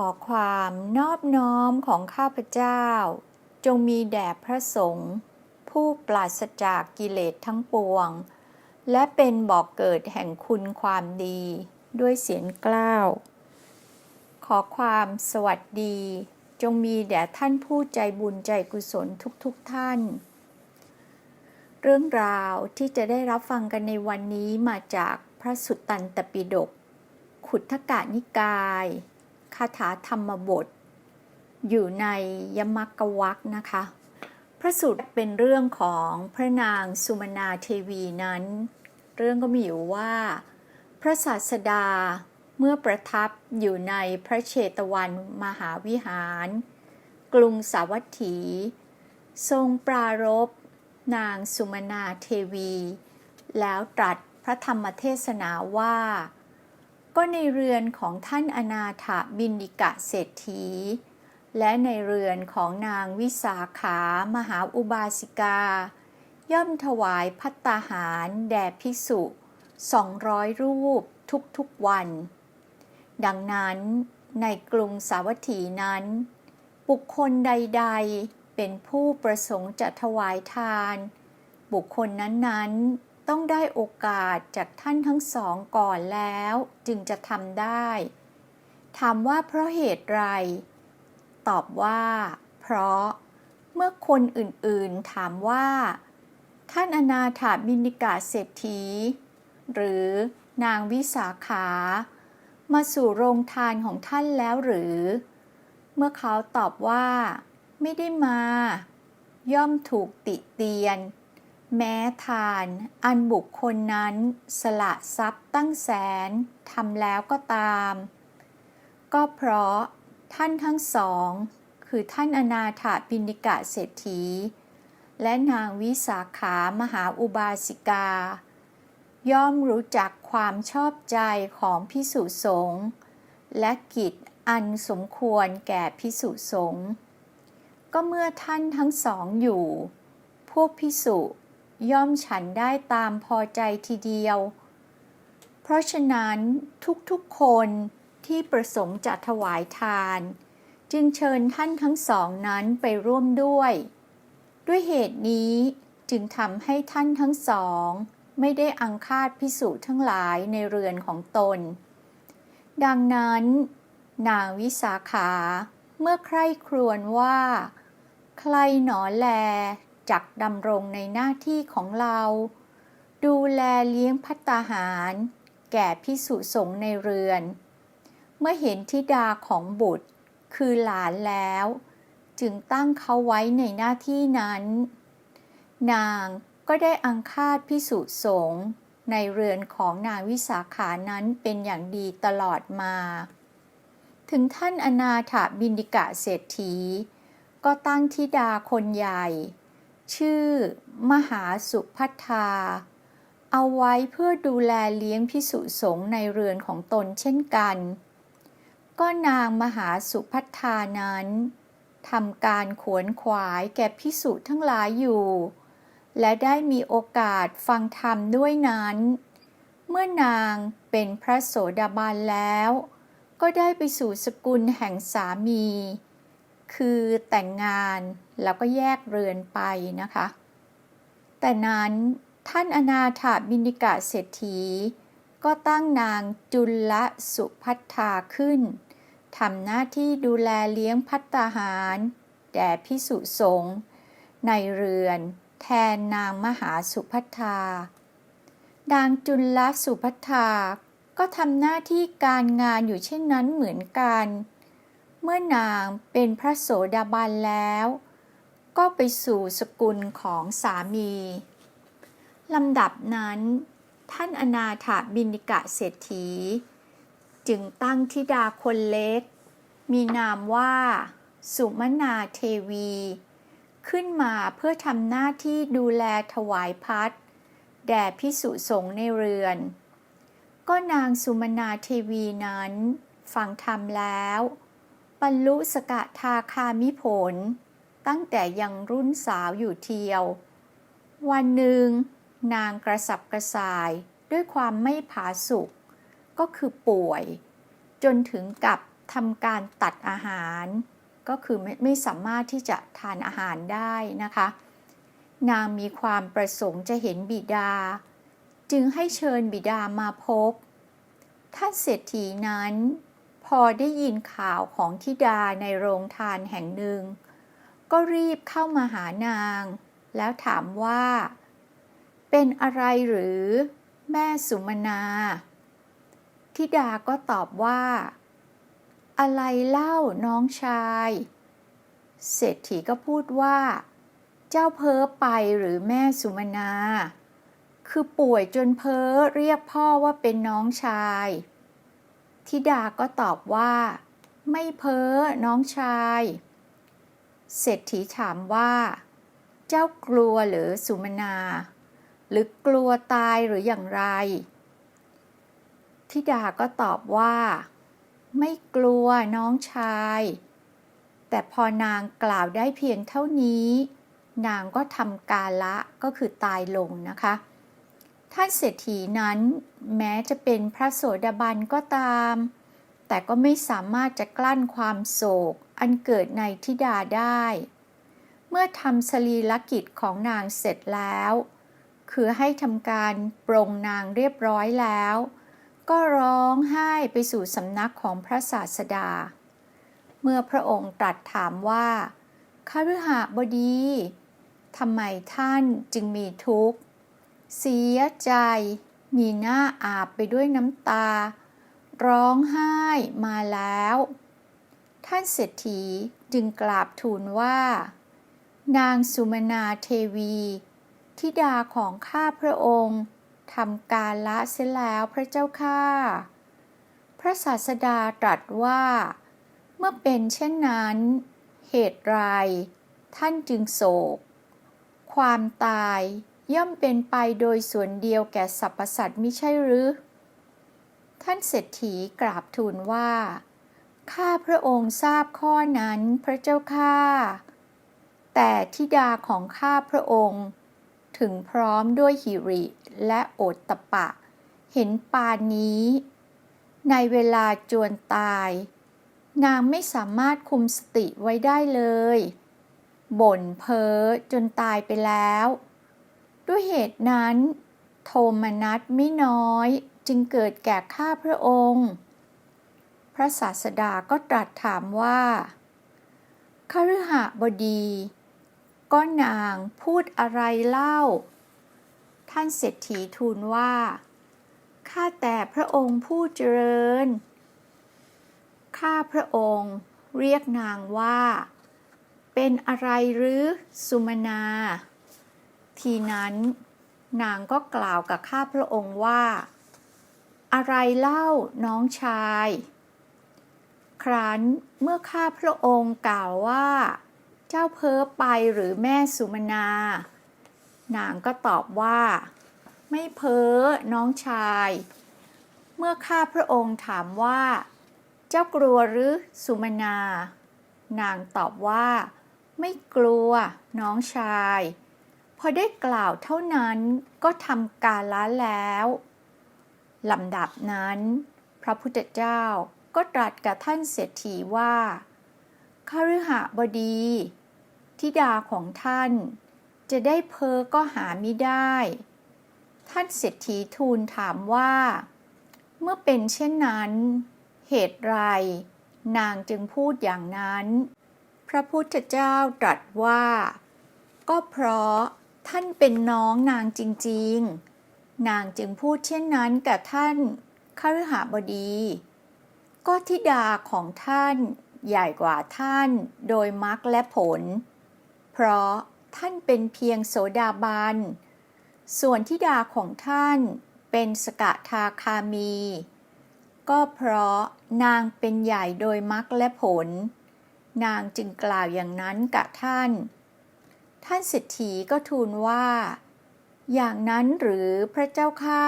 ขอความนอบน้อมของข้าพเจ้า จงมีแด่พระสงฆ์ผู้ปราศจากกิเลสทั้งปวง และเป็นบอกเกิดแห่งคุณความดีด้วยเสียงกล้าว ขอความสวัสดี จงมีแด่ท่านผู้ใจบุญใจกุศลทุกๆทท่าน เรื่องราวที่จะได้รับฟังกันในวันนี้มาจากพระสุตตันตปิฎกขุททกานิกาย คาถาธรรมบท อยู่ในยมักกวักนะคะ พระสูตรเป็นเรื่องของพระนางสุมนาเทวีนั้น เรื่องก็มีอยู่ว่า พระศาสดาเมื่อประทับอยู่ในพระเชตวันมหาวิหาร กรุงสาวัตถี ทรงปรารบนางสุมนาเทวี แล้วตรัสพระธรรมเทศนาว่า ก็ในเรือนของท่านอนาถบินิกะเศรษฐี และในเรือนของนางวิสาขามหาอุบาสิกา ย่อมถวายพัตตาหารแด่ภิกษุสองร้อยรูปทุกๆวัน ดังนั้นในกรุงสาวัตถีนั้น บุคคลใดๆเป็นผู้ประสงค์จะถวายทาน บุคคลนั้นๆ ต้องได้โอกาสจากท่านทั้งสองก่อนแล้ว จึงจะทำได้ ถามว่าเพราะเหตุไร ตอบว่า เพราะ เมื่อคนอื่นๆถามว่า ท่านอนาถาบินิกาเศรษฐี หรือนางวิสาขา มาสู่โรงทานของท่านแล้วหรือ เมื่อเขาตอบว่า ไม่ได้มา ย่อมถูกติเตียน แม้ทานอันบุคคลนั้นสละทรัพย์ตั้งแสนทำแล้วก็ตาม ก็เพราะท่านทั้งสอง คือท่านอนาถาปินิกะเศรษฐี และนางวิสาขามหาอุบาสิกา ย่อมรู้จักความชอบใจของพิสุสงฆ์และกิจอันสมควรแก่พิสุสงฆ์ก็เมื่อท่านทั้งสองอยู่ พวกพิสุ ย่อมฉันได้ตามพอใจทีเดียว เพราะฉะนั้นทุกๆคนที่ประสงค์จะถวายทาน จึงเชิญท่านทั้งสองนั้นไปร่วมด้วย ด้วยเหตุนี้จึงทำให้ท่านทั้งสอง ไม่ได้อังคาดพิสูจน์ทั้งหลายในเรือนของตน ดังนั้น นางวิสาขาเมื่อใคร่ครวญว่า ใครหนอแล จักดำรงในหน้าที่ของเรา ดูแลเลี้ยงพัตาหาร แก่พิสุสงฆ์ในเรือน เมื่อเห็นทิดาของบุตร คือหลานแล้ว จึงตั้งเขาไว้ในหน้าที่นั้น นางก็ได้อังคาดพิสุสงฆ์ในเรือนของนางวิสาขานั้นเป็นอย่างดีตลอดมา ถึงท่านอนาถบินิกะเศรษฐี ก็ตั้งทิดาคนใหญ่ ชื่อ มหาสุพัทธา เอาไว้เพื่อดูแลเลี้ยงพิสุสงในเรือนของตนเช่นกัน ก็นางมหาสุพัทธานั้นทำการขวนขวายแก่พิสุทั้งหลายอยู่ และได้มีโอกาสฟังธรรมด้วยนั้น เมื่อนางเป็นพระโสดาบันแล้ว ก็ได้ไปสู่สกุลแห่งสามี คือแต่งงานแล้วก็แยกเรือนไปนะคะ แต่นั้นท่านอนาถาบินิกะเศรษฐี ก็ตั้งนางจุลสุพัทธาขึ้นทำหน้าที่ดูแลเลี้ยงพัตตาหาร แด่พิสุสงฆ์ในเรือนแทนนางมหาสุพัทธานางจุลสุพัทธาก็ทำหน้าที่การงานอยู่เช่นนั้นเหมือนกัน เมื่อนางเป็นพระโสดาบันแล้ว ก็ไปสู่สกุลของสามีลำดับนั้น ท่านอนาถาบินิกะเศรษฐี จึงตั้งธิดาคนเล็ก มีนามว่า สุมนาเทวี ขึ้นมาเพื่อทำหน้าที่ดูแลถวายพัดแด่พิสุสงในเรือน ก็นางสุมนาเทวีนั้น ฟังธรรมแล้ว บรรลุสกทาคามิผล ตั้งแต่ยังรุ่นสาวอยู่เทียว วันหนึ่ง นางกระสับกระส่ายด้วยความไม่ผาสุกก็คือป่วย จนถึงกับทำการตัดอาหาร ก็คือไม่ไม่สามารถที่จะทานอาหารได้นะคะ นางมีความประสงค์จะเห็นบิดา จึงให้เชิญบิดามาพบ ท่านเศรษฐีนั้น พอได้ยินข่าวของทิดาในโรงทานแห่งหนึ่ง ก็รีบเข้ามาหานาง แล้วถามว่า เป็นอะไรหรือ แม่สุมนาทิดาก็ตอบว่า อะไรเล่าน้องชาย เศรษฐีก็พูดว่า เจ้าเพ้อไปหรือแม่สุมนา คือป่วยจนเพ้อเรียกพ่อว่าเป็นน้องชาย ทิดาก็ตอบว่า ไม่เพ้อน้องชาย เศรษฐีถามว่า เจ้ากลัวหรือสุมนา หรือกลัวตายหรืออย่างไรทิดาก็ตอบว่า ไม่กลัวน้องชาย แต่พอนางกล่าวได้เพียงเท่านี้ นางก็ทำกาละก็คือตายลงนะคะ ท่านเศรษฐีนั้นแม้จะเป็นพระโสดาบันก็ตาม แต่ก็ไม่สามารถจะกลั้นความโศกอันเกิดในทิดาได้ เมื่อทำสรีรกิจของนางเสร็จแล้ว คือให้ทำการปรงนางเรียบร้อยแล้ว ก็ร้องไห้ไปสู่สำนักของพระศาสดา เมื่อพระองค์ตรัสถามว่าคฤหบดีทำไมท่านจึงมีทุกข์ เสียใจ มีหน้าอาบไปด้วยน้ำตา ร้องไห้มาแล้ว ท่านเศรษฐีจึงกราบทูลว่า นางสุมนาเทวีธิดาของข้าพระองค์ทำการละเสียแล้วพระเจ้าข้าพระศาสดาตรัสว่า เมื่อเป็นเช่นนั้น เหตุไร ท่านจึงโศก ความตาย ย่อมเป็นไปโดยส่วนเดียวแก่สรรพสัตว์มิใช่หรือ ท่านเศรษฐีกราบทูลว่า ข้าพระองค์ทราบข้อนั้นพระเจ้าข้า แต่ธิดาของข้าพระองค์ ถึงพร้อมด้วยหิริและโอตตะปะ เห็นปานนี้ ในเวลาจวนตาย นางไม่สามารถคุมสติไว้ได้เลย บ่นเพ้อจนตายไปแล้ว ด้วยเหตุนั้น โทมนัสไม่น้อยจึงเกิดแก่ข้าพระองค์ พระศาสดาก็ตรัสถามว่าคฤหบดี ก็นางพูดอะไรเล่า ท่านเศรษฐีทูลว่า ข้าแต่พระองค์ผู้เจริญ ข้าพระองค์เรียกนางว่า เป็นอะไรหรือสุมนา ทีนั้น นางก็กล่าวกับข้าพระองค์ว่า อะไรเล่าน้องชาย ครั้นเมื่อข้าพระองค์กล่าวว่า เจ้าเพ้อไปหรือแม่สุมนา นางก็ตอบว่า ไม่เพ้อน้องชาย เมื่อข้าพระองค์ถามว่า เจ้ากลัวหรือสุมนา นางตอบว่า ไม่กลัวน้องชาย พอได้กล่าวเท่านั้นก็ทำการละแล้วลำดับนั้น พระพุทธเจ้าก็ตรัสกับท่านเศรษฐีว่าคฤหบดีธิดาของท่าน จะได้เพอก็หาไม่ได้ ท่านเศรษฐีทูลถามว่า เมื่อเป็นเช่นนั้น เหตุไร นางจึงพูดอย่างนั้น พระพุทธเจ้าตรัสว่า ก็เพราะ ท่านเป็นน้องนางจริงๆ นางจึงพูดเช่นนั้นกับท่านคฤหบดี ก็ธิดาของท่านใหญ่กว่าท่านโดยมรรคและผล เพราะท่านเป็นเพียงโสดาบัน ส่วนธิดาของท่านเป็นสกทาคามี ก็เพราะนางเป็นใหญ่โดยมรรคและผล นางจึงกล่าวอย่างนั้นกับท่าน ท่านเศรษฐีก็ทูลว่า อย่างนั้นหรือพระเจ้าข้า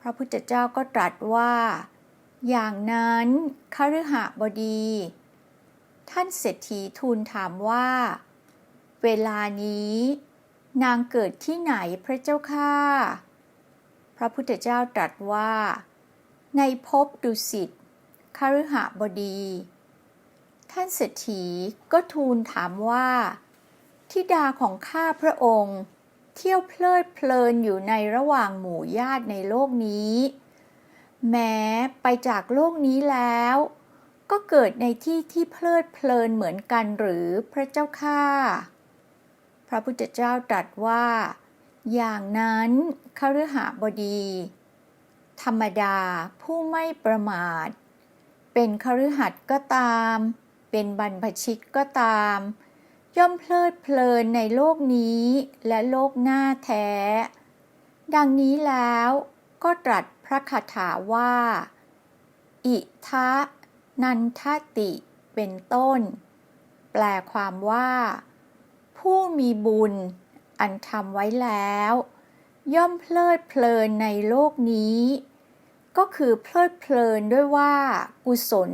พระพุทธเจ้าก็ตรัสว่า อย่างนั้นคฤหบดี ท่านเศรษฐีทูลถามว่า เวลานี้ นางเกิดที่ไหนพระเจ้าข้าพระพุทธเจ้าตรัสว่า ในภพดุสิตคฤหบดี ท่านเศรษฐีก็ทูลถามว่า ทิดาของข้าพระองค์ เที่ยวเพลิดเพลินอยู่ในระหว่างหมู่ญาติในโลกนี้ แม้ไปจากโลกนี้แล้ว ก็เกิดในที่ที่เพลิดเพลินเหมือนกันหรือพระเจ้าข้าพระพุทธเจ้าตรัสว่า อย่างนั้นคฤหบดี ธรรมดาผู้ไม่ประมาท เป็นคฤหัสถ์ก็ตาม เป็นบรรพชิตก็ตาม ย่อมเพลิดเพลินในโลกนี้และโลกหน้าแท้ ดังนี้แล้วก็ตรัสพระคาถาว่า อิทะนันทติเป็นต้น แปลความว่า ผู้มีบุญอันทำไว้แล้ว ย่อมเพลิดเพลินในโลกนี้ ก็คือเพลิดเพลินด้วยว่า กุศล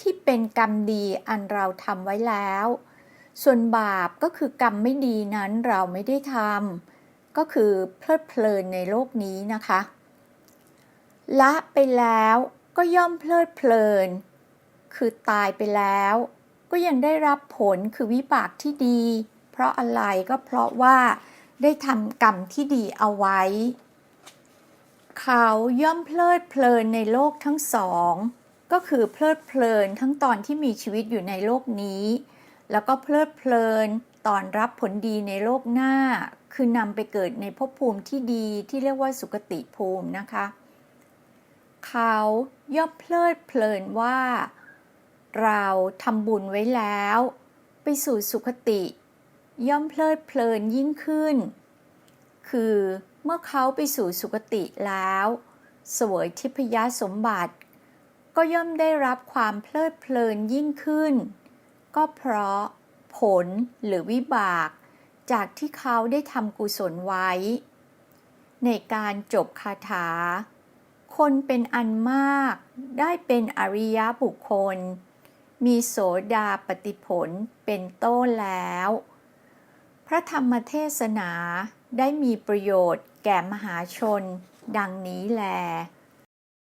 ที่เป็นกรรมดีอันเราทำไว้แล้ว ส่วนบาปก็คือกรรมไม่ดีนั้นเราไม่ได้ทำก็คือเพลิดเพลินในโลกนี้นะคะ ละไปแล้วก็ย่อมเพลิดเพลิน คือตายไปแล้ว ก็ยังได้รับผลคือวิบากที่ดี เพราะอะไรก็เพราะว่าได้ทำกรรมที่ดีเอาไว้ เขาย่อมเพลิดเพลินในโลกทั้งสอง ก็คือเพลิดเพลินทั้งตอนที่มีชีวิตอยู่ในโลกนี้ แล้วก็เพลิดเพลินตอนรับผลดีในโลกหน้า คือนำไปเกิดในภพภูมิที่ดีที่เรียกว่าสุคติภูมินะคะ เขาย่อมเพลิดเพลินว่า เราทำบุญไว้แล้ว ไปสู่สุคติ ย่อมเพลิดเพลินยิ่งขึ้น คือเมื่อเขาไปสู่สุคติแล้วสวยทิพยสมบัติ ก็ย่อมได้รับความเพลิดเพลินยิ่งขึ้น ก็เพราะผลหรือวิบาก จากที่เขาได้ทำกุศลไว้ ในการจบคาถา คนเป็นอันมากได้เป็นอริยบุคคล มีโสดาปฏิผลเป็นต้นแล้ว พระธรรมเทศนาได้มีประโยชน์แก่มหาชนดังนี้แล